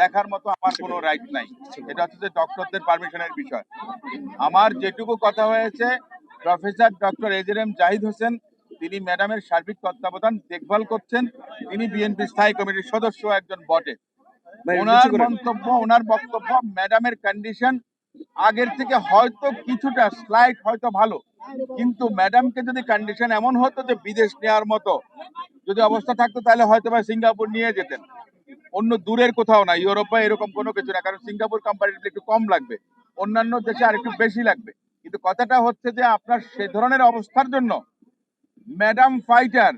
দেখার মতো আমার কোনো রাইট নাই। এটা হচ্ছে যে ডক্টরদের পারমিশনের বিষয়। আমার যেটুকু কথা হয়েছে প্রফেসর ডক্টর এজের এম জাহিদ হোসেন তিনি ম্যাডামের সার্বিক তত্ত্বাবধান দেখভাল করছেন। তিনি বিএনপি স্থায়ী কমিটির সদস্য একজন বটে। ওনার মন্তব্য ওনার বক্তব্য ম্যাডামের কন্ডিশন আগের থেকে হয়তো কিছুটা স্লাইট হয়তো ভালো। কিন্তু ম্যাডামকে যদি কন্ডিশন এমন হতো যে বিদেশ নেওয়ার মতো যদি অবস্থা থাকতো তাহলে হয়তো বা সিঙ্গাপুর নিয়ে যেতেন। অন্য দূরের কোথাও না, ইউরোপ এরকম কোনো কিছু না, কারণ সিঙ্গাপুর কোম্পানিটি একটু কম লাগবে। অন্যান্য দেশে আর একটু বেশি লাগবে। কিন্তু কথাটা হচ্ছে যে আপনার সে ধরনের অবস্থার জন্য ম্যাডাম ফাইটার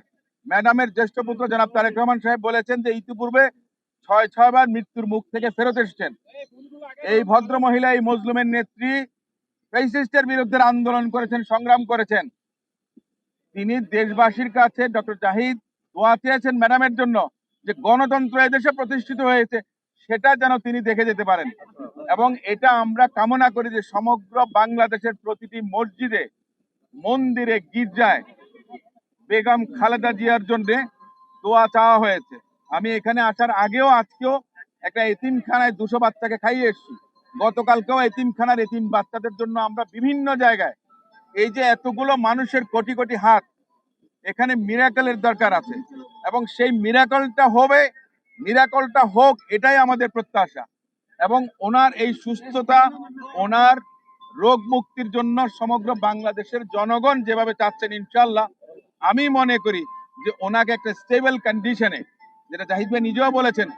ম্যাডামের জ্যেষ্ঠ পুত্র জনাব তারেক রহমান সাহেব বলেছেন যে ইতিপূর্বে ছয় ছয় বার মৃত্যুর মুখ থেকে ফেরত এসেছেন। এই ভদ্র মহিলা, এই মজলুমের নেত্রী ফেসিস্টের বিরুদ্ধে আন্দোলন করেছেন, সংগ্রাম করেছেন। তিনি দেশবাসীর কাছে ডক্টর জাহিদ দোয়া চেয়েছেন ম্যাডামের জন্য। যে গণতন্ত্র এদেশে প্রতিষ্ঠিত হয়েছে, সেটা যেন তিনি দেখে যেতে পারেন। এবং এটা আমরা কামনা করি যে সমগ্র বাংলাদেশের প্রতিটি মসজিদে, মন্দিরে, গির্জায় বেগম খালেদা জিয়ার জন্য দোয়া চাওয়া হয়েছে। আমি এখানে আসার আগেও আজকেও একটা এতিমখানায় দুশো বাচ্চাকে খাইয়ে এসেছি। গতকালকেও এতিমখানার এতিম বাচ্চাদের জন্য আমরা বিভিন্ন জায়গায় এই যে এতগুলো মানুষের কোটি কোটি হাত, এখানে মিরাকলের দরকার আছে। এবং সেই মিরাকলটা হবে মিরাকলটা হোক, এটাই আমাদের প্রত্যাশা। এবং ওনার এই সুস্থতা, ওনার রোগ মুক্তির জন্য সমগ্র বাংলাদেশের জনগণ যেভাবে চাচ্ছেন ইনশাল্লাহ আমি মনে করি যে ওনাকে একটা স্টেবল কন্ডিশনে যেটা জাহিদ ভাই নিজেও বলেছেন,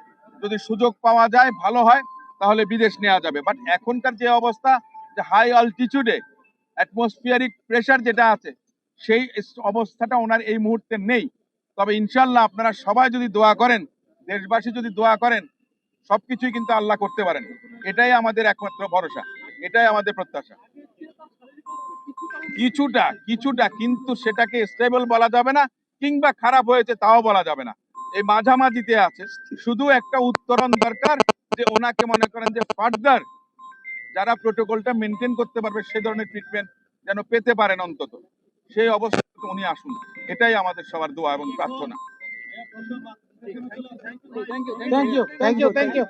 যদি সুযোগ পাওয়া যায়, ভালো হয়, তাহলে বিদেশ নেওয়া যাবে। বাট এখনকার যে অবস্থা, যে হাই অল্টিটিউডে অ্যাটমসফিয়ারিক প্রেশার যেটা আছে, সেই অবস্থাটা ওনার এই মুহূর্তে নেই। তবে ইনশাল্লাহ আপনারা সবাই যদি দোয়া করেন, দেশবাসী যদি দোয়া করেন, সবকিছুই কিন্তু আল্লাহ করতে পারেন। এটাই আমাদের একমাত্র ভরসা, এটাই আমাদের প্রত্যাশা। কিছুটা কিছুটা কিন্তু সেটাকে স্টেবল বলা যাবে না, কিংবা খারাপ হয়েছে তাও বলা যাবে না। এই মাঝামাঝিতে আছে, শুধু একটা উত্তরণ দরকার যে ওনাকে মনে করেন যে ফার্দার যারা প্রোটোকলটা মেনটেন করতে পারবে, সে ধরনের ট্রিটমেন্ট যেন পেতে পারেন অন্তত। সেই অবস্থাতে উনি আসুন এটাই আমাদের সবার দোয়া এবং প্রার্থনা thank you thank you thank you